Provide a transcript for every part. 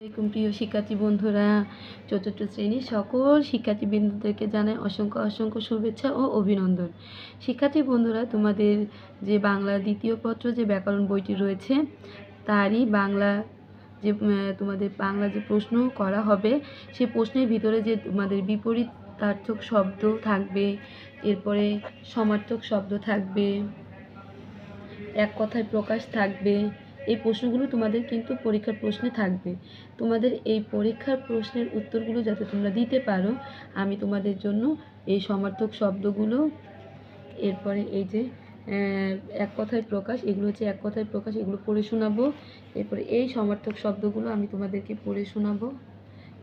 আসসালামাইকুম প্রিয় শিক্ষার্থী বন্ধুরা, চতুর্থ শ্রেণির সকল শিক্ষার্থী বন্ধুদেরকে জানাই অসংখ্য অসংখ্য শুভেচ্ছা ও অভিনন্দন। শিক্ষার্থী বন্ধুরা, তোমাদের যে বাংলা দ্বিতীয় পত্র যে ব্যাকরণ বইটি রয়েছে, তারই বাংলা যে তোমাদের বাংলা যে প্রশ্ন করা হবে সেই প্রশ্নের ভিতরে যে তোমাদের বিপরীতার্থক শব্দ থাকবে, এরপরে সমার্থক শব্দ থাকবে, এক কথায় প্রকাশ থাকবে এই প্রশ্নগুলো তোমাদের কিন্তু পরীক্ষার প্রশ্নে থাকবে। তোমাদের এই পরীক্ষার প্রশ্নের উত্তরগুলো যাতে তোমরা দিতে পারো, আমি তোমাদের জন্য এই সমার্থক শব্দগুলো, এরপরে এই যে এক কথায় প্রকাশ, এগুলো হচ্ছে এক কথায় প্রকাশ, এগুলো পড়ে শোনাবো। এরপরে এই সমার্থক শব্দগুলো আমি তোমাদেরকে পড়ে শোনাবো।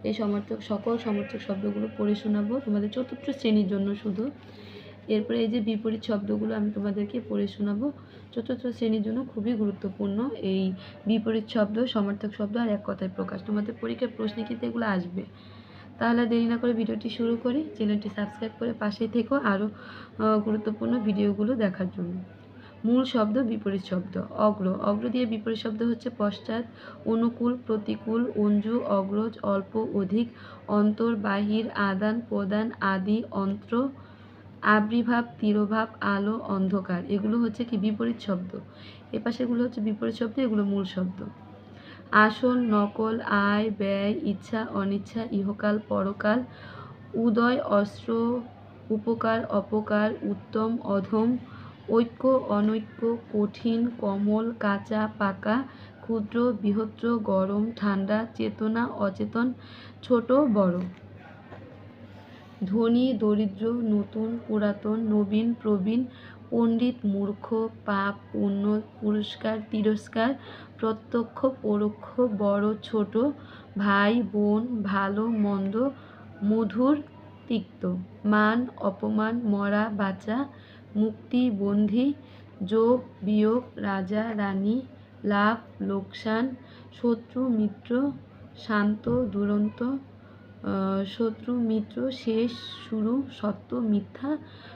এই সমার্থক, সকল সমার্থক শব্দগুলো পড়ে শোনাবো। তোমাদের চতুর্থ শ্রেণির জন্য শুধু। এরপরে এই যে বিপরীত শব্দগুলো আমি তোমাদেরকে পড়ে শোনাবো। চতুর্থ শ্রেণির জন্য খুবই গুরুত্বপূর্ণ এই বিপরীত শব্দ, সমার্থক শব্দ আর এক কথায় প্রকাশ। তোমাদের পরীক্ষার প্রশ্নে কিন্তু এগুলো আসবে। তাহলে দেরি না করে ভিডিওটি শুরু করি। চ্যানেলটি সাবস্ক্রাইব করে পাশেই থেকো আরও গুরুত্বপূর্ণ ভিডিওগুলো দেখার জন্য। মূল শব্দ বিপরীত শব্দ, অগ্র। অগ্র দিয়ে বিপরীত শব্দ হচ্ছে পশ্চাৎ, অনুকূল, প্রতিকূল, অঞ্জু, অগ্রজ, অল্প, অধিক, অন্তর, বাহির, আদান, প্রদান, আদি, অন্ত্র আবির্ভাব, তিরোভাব, আলো, অন্ধকার, এগুলো হচ্ছে কি বিপরীত শব্দ। এ পাশেগুলো হচ্ছে বিপরীত শব্দ, এগুলো মূল শব্দ। আসল, নকল, আয়, ব্যয়, ইচ্ছা, অনিচ্ছা, ইহকাল, পরকাল, উদয়, অস্ত্র, উপকার, অপকার, উত্তম, অধম, ঐক্য, অনৈক্য, কঠিন, কমল, কাঁচা, পাকা, ক্ষুদ্র বৃহত্র গরম, ঠান্ডা, চেতনা, অচেতন, ছোট, বড়। ধনী, দরিদ্র, নতুন, পুরাতন, নবীন, প্রবীণ, পণ্ডিত, মূর্খ, পাপ, পুণ্য, পুরস্কার, তিরস্কার, প্রত্যক্ষ, পরোক্ষ, বড়, ছোট, ভাই, বোন, ভালো, মন্দ, মধুর, তিক্ত, মান, অপমান, মরা, বাঁচা, মুক্তি, বন্ধি, যোগ, বিয়োগ, রাজা, রানী, লাভ, লোকসান, শত্রু, মিত্র, শান্ত, দুরন্ত শত্রু, মিত্র, শেষ, শুরু, সত্য, মিথ্যা,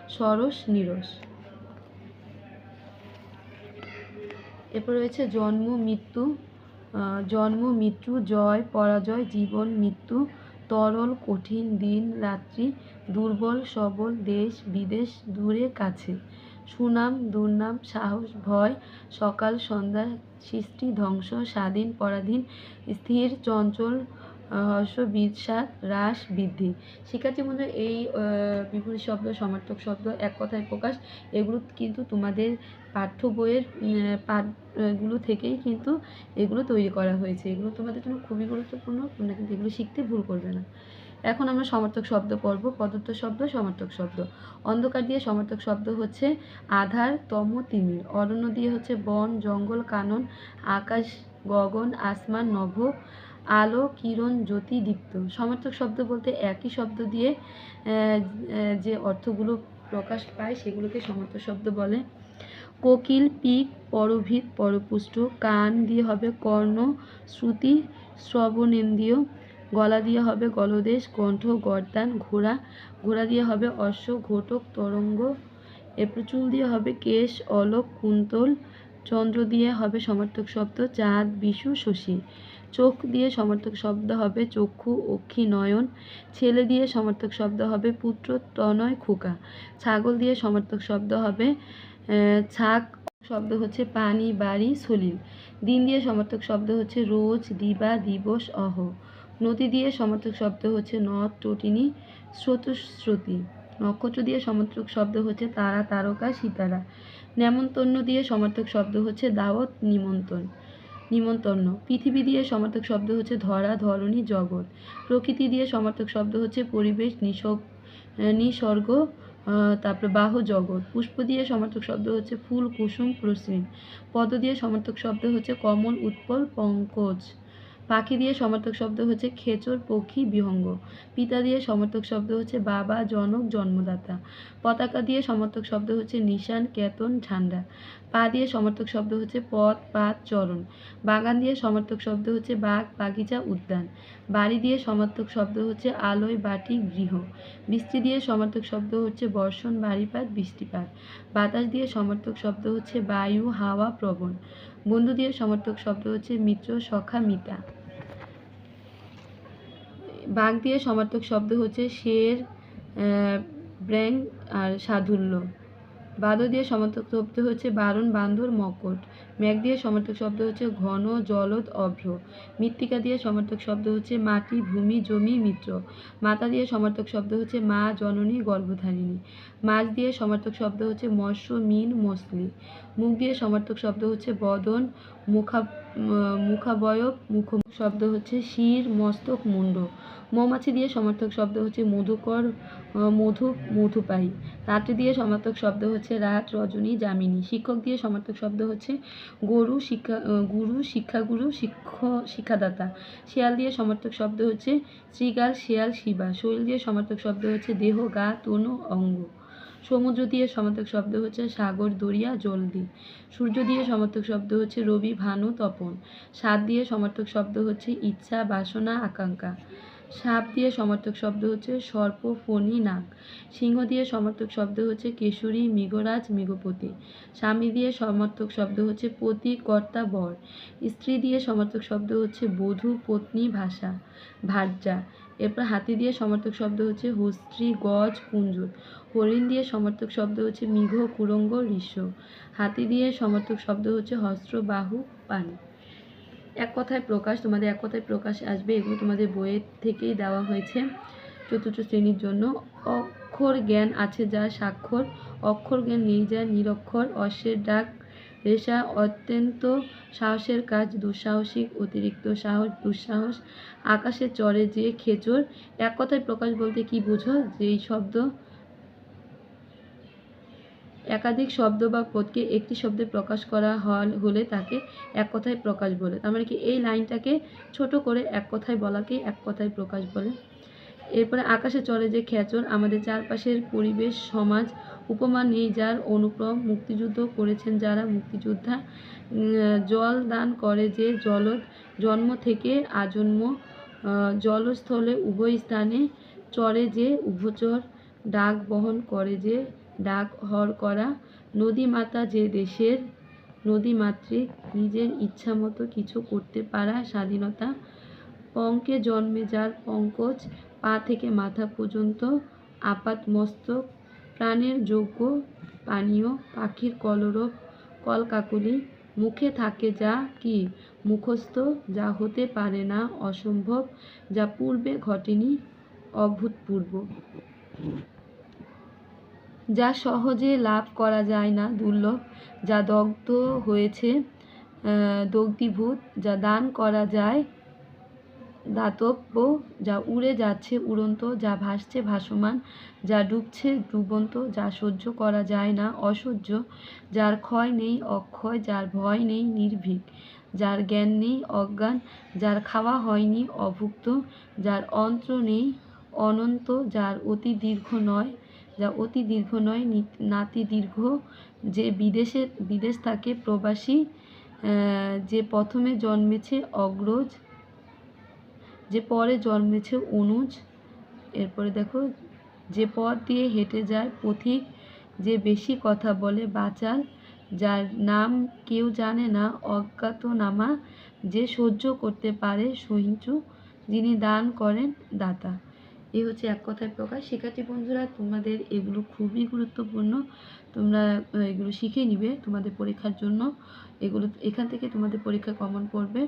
সরস, নিরস। এরপর রয়েছে জন্ম, মৃত্যু জন্ম, মৃত্যু, জয়, পরাজয়, জীবন, মৃত্যু, তরল, কঠিন দিন, রাত্রি, দুর্বল, সবল, দেশ, বিদেশ, দূরে, কাছে। সুনাম, দুর্নাম, সাহস, ভয়, সকাল, সন্ধ্যা, সৃষ্টি, ধ্বংস, স্বাধীন, পরাধীন, স্থির, চঞ্চল হর্ষ বিস্বাদ হ্রাস বৃদ্ধি। শিক্ষার্থী বন্ধু এই বিপরীত শব্দ, সমার্থক শব্দ এক কথায় প্রকাশ, এগুলো কিন্তু তোমাদের পাঠ্য বইয়ের পাঠগুলো থেকেই কিন্তু এগুলো তৈরি করা হয়েছে। এগুলো তোমাদের জন্য খুবই গুরুত্বপূর্ণ, তোমরা কিন্তু এগুলো শিখতে ভুল করবে না। এখন আমরা সমার্থক শব্দ পড়ব পদার্থ শব্দ, সমার্থক শব্দ। অন্ধকার দিয়ে সমার্থক শব্দ হচ্ছে আধার, তম, তিমির। অরণ্য দিয়ে হচ্ছে বন, জঙ্গল, কানন, আকাশ, গগন, আসমান, নভ আলো, কিরণ, জ্যোতি, দীপ্ত। সমার্থক শব্দ বলতে একই শব্দ দিয়ে যে অর্থগুলো প্রকাশ পায় সেগুলোকে সমার্থক শব্দ বলে। কোকিল, পিক, পরভিত, পরপুষ্ট, কান দিয়ে হবে কর্ণ, শ্রুতি, শ্রবণেন্দ্রিয়, গলা দিয়ে হবে গলদেশ, কণ্ঠ, গর্দান, ঘোড়া ঘোড়া দিয়ে হবে অশ্ব, ঘটক, তরঙ্গ এরপর চুল দিয়ে হবে কেশ, অলক, কুন্তল, চন্দ্র দিয়ে হবে সমার্থক শব্দ, চাঁদ, বিশু, শশী। চোখ দিয়ে সমর্থক শব্দ হবে চক্ষু, অক্ষি, নয়ন, ছেলে দিয়ে সমর্থক শব্দ হবে পুত্র, তনয়, খোকা। ছাগল দিয়ে সমর্থক শব্দ হবে ছাক শব্দ হচ্ছে পানি, বাড়ি, সলিল। দিন দিয়ে সমর্থক শব্দ হচ্ছে রোজ, দিবা, দিবস, অহ। নদী দিয়ে সমর্থক শব্দ হচ্ছে নদ, টটিনী স্রোতস্রোতী নক্ষত্র দিয়ে সমর্থক শব্দ হচ্ছে তারা, তারকা, সিতারা। নেমন্তন্ন দিয়ে সমর্থক শব্দ হচ্ছে দাওয়াত, নিমন্ত্রণ। নিমন্তন্ন। পৃথিবী দিয়ে সমার্থক শব্দ হচ্ছে ধরা, ধরণী জগৎ। প্রকৃতি দিয়ে সমার্থক শব্দ হচ্ছে পরিবেশ, নিসর্গ নিসর্গ তারপরে বাহু জগৎ। পুষ্প দিয়ে সমার্থক শব্দ হচ্ছে ফুল, কুসুম প্রসীন পদ দিয়ে সমার্থক শব্দ হচ্ছে কমল, উৎপল, পঙ্কজ। পাখি দিয়ে সমার্থক শব্দ হচ্ছে খেচর, পক্ষী, বিহঙ্গ। পিতা দিয়ে সমার্থক শব্দ হচ্ছে বাবা, জনক, জন্মদাতা। পতাকা দিয়ে সমার্থক শব্দ হচ্ছে নিশান, কেতন, ঝান্ডা। পা দিয়ে সমার্থক শব্দ হচ্ছে পথ, পাত, চরণ। বাগান দিয়ে সমার্থক শব্দ হচ্ছে বাগ, বাগিচা, উদ্যান। বাড়ি দিয়ে সমার্থক শব্দ হচ্ছে আলোয় বাটি, গৃহ। বৃষ্টি দিয়ে সমার্থক শব্দ হচ্ছে বর্ষণ বাড়িপাত বৃষ্টিপাত। বাতাস দিয়ে সমার্থক শব্দ হচ্ছে বায়ু, হাওয়া, প্রবণ। বন্ধু দিয়ে সমার্থক শব্দ হচ্ছে মিত্র, সখা, মিতা। বাঘ দিয়ে সমার্থক শব্দ হচ্ছে শের ব্র্যাং আর সাধুল্য। বাদ দিয়ে সমার্থক শব্দ হচ্ছে বারণ বান্ধর মকট। মেঘ দিয়ে সমার্থক শব্দ হচ্ছে ঘন, জলদ, অভ্র। মৃত্তিকা দিয়ে সমার্থক শব্দ হচ্ছে মাটি, ভূমি, জমি, মিত্র। মাতা দিয়ে সমার্থক শব্দ হচ্ছে মা, জননী, গর্ভধারিণী। মাছ দিয়ে সমার্থক শব্দ হচ্ছে মৎস্য, মিন, মছলি। মুখ দিয়ে সমার্থক শব্দ হচ্ছে বদন, মুখা মুখাবয়ব, মুখ শব্দ হচ্ছে শির, মস্তক মুন্ড মৌমাছি দিয়ে সমার্থক শব্দ হচ্ছে মধুকর মধু, মধুপায়ী। রাত্রি দিয়ে সমার্থক শব্দ হচ্ছে রাত, রজনী, যামিনী। শিক্ষক দিয়ে সমার্থক শব্দ হচ্ছে গরু, শিক্ষা গুরু, শিক্ষাগুরু, শিক্ষ শিক্ষাদাতা। শিয়াল দিয়ে সমার্থক শব্দ হচ্ছে শ্রীগাল শিয়াল, শিবা। শৈল দিয়ে সমার্থক শব্দ হচ্ছে দেহ, গা, তনু, অঙ্গ। সমুদ্র দিয়ে সমার্থক শব্দ হচ্ছে সাগর, দরিয়া, জলদি। সূর্য দিয়ে সমার্থক শব্দ হচ্ছে রবি, ভানু, তপন। সাত দিয়ে সমার্থক শব্দ হচ্ছে ইচ্ছা, বাসনা, আকাঙ্ক্ষা। সাপ দিয়ে সমার্থক শব্দ হচ্ছে সর্প, ফণি নাগ সিংহ দিয়ে সমার্থক শব্দ হচ্ছে কেশরী, মৃগরাজ, মৃগপতি। স্বামী দিয়ে সমার্থক শব্দ হচ্ছে পতি, কর্তা, বর। স্ত্রী দিয়ে সমার্থক শব্দ হচ্ছে বধূ, পত্নী, ভাষা। ভার্যা। এরপর হাতি দিয়ে সমার্থক শব্দ হচ্ছে হস্ত্রী, গজ, কুঞ্জর। হরিণ দিয়ে সমার্থক শব্দ হচ্ছে মৃগ কুরঙ্গ, ঋষ্য। হাতি দিয়ে সমার্থক শব্দ হচ্ছে হস্ত্র, বাহু, পানি। এক কথায় প্রকাশ, তোমাদের এক কথায় প্রকাশ আসবে, এগুলো তোমাদের বইয়ের থেকেই দেওয়া হয়েছে চতুর্থ শ্রেণির জন্য। অক্ষর জ্ঞান আছে যার স্বাক্ষর, অক্ষর জ্ঞান নেই যার নিরক্ষর, অশ্বের ডাক রেশা অত্যন্ত সাহসের কাজ, দুঃসাহসিক, অতিরিক্ত সাহস, দুঃসাহস, আকাশে চড়ে যে খেচর এক কথায় প্রকাশ বলতে কি বুঝো? যে এই শব্দ একাধিক শব্দ বা পদকে একটি শব্দে প্রকাশ করা হলে তাকে এক কথায় প্রকাশ বলে। তার মানে কি এই লাইনটাকে ছোট করে এক কথায় বলাকে এক কথায় প্রকাশ বলে? এরপরে আকাশে চলে যে খেচর, আমাদের চারপাশের পরিবেশ, সমাজ, উপমা নেই যার অনুক্রম মুক্তিযুদ্ধ করেছেন যারা মুক্তিযোদ্ধা। জল দান করে যে জলদ, জন্ম থেকে আজন্ম জলস্থলে উভয় স্থানে চরে যে উভচর, ডাক বহন করে যে ডাক হর করা। নদী মাতা যে দেশের, নদী মাতৃক নিজের ইচ্ছা মতো কিছু করতে পারা স্বাধীনতা। পঙ্কে জন্মে যার পঙ্কজ পা থেকে মাথা পর্যন্ত আপাত মস্তক প্রাণের যোগ্য পানীয়, পাখির কলরব, কলকাকলি, মুখে থাকে যা কি? মুখস্থ, যা হতে পারে না, অসম্ভব, যা পূর্বে ঘটেনি, অভূতপূর্ব। যা সহজে লাভ করা যায় না, দুর্লভ। যা দগ্ধ হয়েছে দগ্ধীভূত, যা দান করা যায় দাতব্য যা উড়ে যাচ্ছে উড়ন্ত, যা ভাসছে ভাসমান, যা ডুবছে ডুবন্ত, যা সহ্য করা যায় না অসহ্য, যার ক্ষয় নেই অক্ষয়, যার ভয় নেই নির্ভীক, যার জ্ঞান নেই অজ্ঞান, যার খাওয়া হয়নি অভুক্ত, যার অন্ত্র নেই অনন্ত, যার অতি দীর্ঘ নয়, যা অতি দীর্ঘ নয় নাতি দীর্ঘ, যে বিদেশে, বিদেশ থাকে প্রবাসী যে প্রথমে জন্মেছে অগ্রজ যে পরে জন্মেছে অনুজ, এরপরে দেখো যে পথ দিয়ে হেঁটে যায় পথিক, যে বেশি কথা বলে বাচাল, যার নাম কেউ জানে না, অজ্ঞাতনামা, যে সহ্য করতে পারে সহিঞ্চু যিনি দান করেন দাতা। এই হচ্ছে এক কথায় প্রকাশ। শিক্ষার্থী বন্ধুরা, তোমাদের এগুলো খুবই গুরুত্বপূর্ণ। তোমরা এগুলো শিখে নিবে তোমাদের পরীক্ষার জন্য। এগুলো, এখান থেকে তোমাদের পরীক্ষা কমন পড়বে।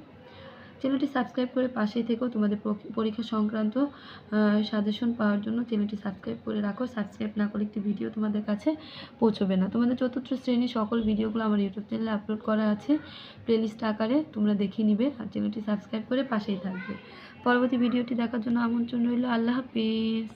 চ্যানেলটি সাবস্ক্রাইব করে পাশেই থেকেও তোমাদের পরীক্ষা সংক্রান্ত সাজেশন পাওয়ার জন্য চ্যানেলটি সাবস্ক্রাইব করে রাখো। সাবস্ক্রাইব না করলে একটি ভিডিও তোমাদের কাছে পৌঁছবে না। তোমাদের চতুর্থ শ্রেণির সকল ভিডিওগুলো আমার ইউটিউব চ্যানেলে আপলোড করা আছে। প্লেলিস্ট আকারে তোমরা দেখে নিবে আর চ্যানেলটি সাবস্ক্রাইব করে পাশেই থাকবে। পরবর্তী ভিডিওটি দেখার জন্য আমন্ত্রণ রইল। আল্লাহ হাফিজ।